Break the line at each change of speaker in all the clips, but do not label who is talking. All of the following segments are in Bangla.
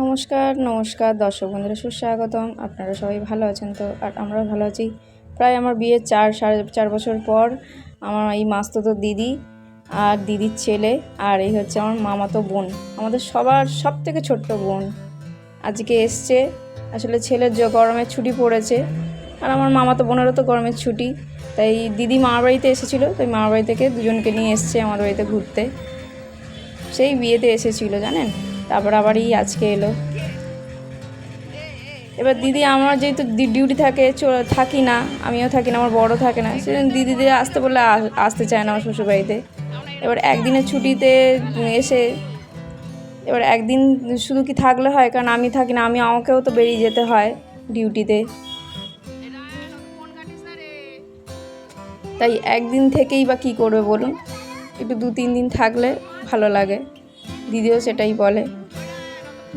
নমস্কার নমস্কার দর্শক বন্ধুরা সুস্বাগতম। আপনারা সবাই ভালো আছেন তো? আর আমরাও ভালো আছি। প্রায় আমার বিয়ের চার, সাড়ে চার বছর পর আমার এই মাস্ততো দিদি আর দিদির ছেলে আর এই হচ্ছে আমার মামাতো বোন। আমাদের সবার সব থেকে ছোট্ট বোন আজকে এসছে। আসলে ছেলের যে গরমের ছুটি পড়েছে আর আমার মামাতো বোনেরও তো গরমের ছুটি। তাই দিদি মামার বাড়িতে এসেছিল, তাই মামার বাড়ি থেকে দুজনকে নিয়ে এসছে আমার বাড়িতে ঘুরতে। সেই বিয়েতে এসেছিল, জানেন? তারপর আবার এই আজকে এলো। এবার দিদি আমার যেহেতু ডিউটি থাকে থাকি না, আমিও থাকি না, আমার বড় থাকে না, সেজন্য দিদিদের আসতে বললে আসতে চায় না আমার শ্বশুরবাড়িতে। এবার একদিনের ছুটিতে এসে এবার একদিন শুধু কি থাকলে হয়? কারণ আমি থাকি না, আমি আমাকেও তো বেরিয়ে যেতে হয় ডিউটিতে তাই একদিন থেকেই বা কী করবে বলুন? একটু দু তিন দিন থাকলে ভালো লাগে। দিদিও সেটাই বলে।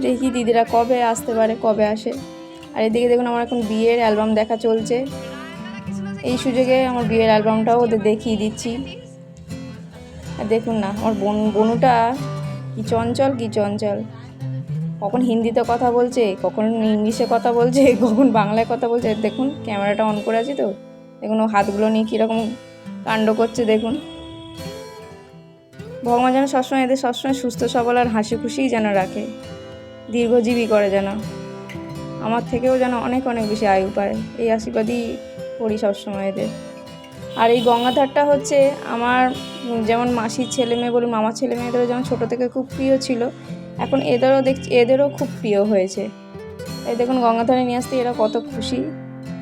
দেখি দিদিরা কবে আসতে পারে, কবে আসে। আর এদিকে দেখুন আমার এখন বিয়ের অ্যালবাম দেখা চলছে। এই সুযোগে আমার বিয়ের অ্যালবামটাও ওদের দেখিয়ে দিচ্ছি। আর দেখুন না, আমার বোন, বনুটা কি চঞ্চল কি চঞ্চল। কখন হিন্দিতে কথা বলছে, কখন ইংলিশে কথা বলছে, কখন বাংলায় কথা বলছে। দেখুন, ক্যামেরাটা অন করে আছি তো। দেখুন ও হাতগুলো নিয়ে কীরকম কাণ্ড করছে, দেখুন। ভগবান যেন সবসময় এদের সবসময় সুস্থ, সবল আর হাসি খুশিই যেন রাখে। দীর্ঘজীবী করে যেন। আমার থেকেও যেন অনেক অনেক বেশি আয়ু পায়। এই আশীর্বাদই করি সবসময় এদের। আর এই গঙ্গাধারটা হচ্ছে আমার যেমন মাসির ছেলে মেয়ে বলুন, মামার ছেলে মেয়েদেরও যেমন ছোটো থেকে খুব প্রিয় ছিল, এখন এদেরও দেখছি এদেরও খুব প্রিয় হয়েছে। এই দেখুন গঙ্গাধারে নিয়ে আসতে এরা কত খুশি,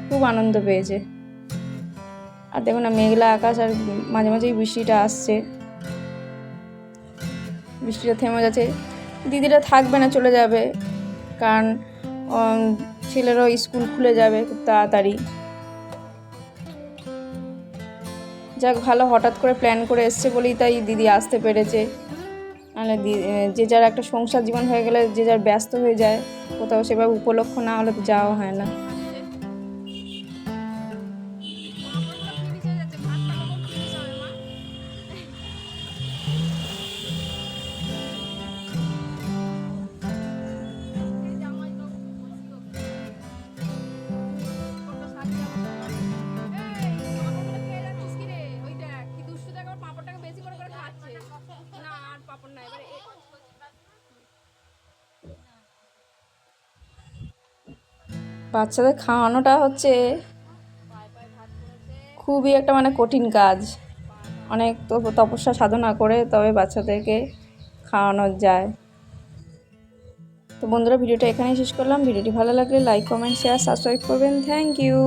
খুব আনন্দ পেয়েছে। আর দেখুন না, মেঘলা আকাশ আর মাঝে মাঝেই বৃষ্টিটা আসছে। বৃষ্টিটা থেমে যাচ্ছে দিদিরা থাকবে না, চলে যাবে। কারণ ছেলেরও স্কুল খুলে যাবে খুব তাড়াতাড়ি। যাক, ভালো হঠাৎ করে প্ল্যান করে এসছে বলেই তাই দিদি আসতে পেরেছে। নাহলে যে যার একটা সংসার জীবন হয়ে গেলে, যে যার ব্যস্ত হয়ে যায়, কোথাও সেভাবে উপলক্ষ না হলে তো যাওয়া হয় না। বাচ্চাদের খাওয়ানোটা হচ্ছে খুবই একটা মানে কঠিন কাজ। অনেক তো তপস্যা সাধনা করে তবে বাচ্চাদেরকে খাওয়ানো যায়। তো বন্ধুরা, ভিডিওটা এখানেই শেষ করলাম। ভিডিওটি ভালো লাগলে লাইক কমেন্ট শেয়ার সাবস্ক্রাইব করবেন। Thank you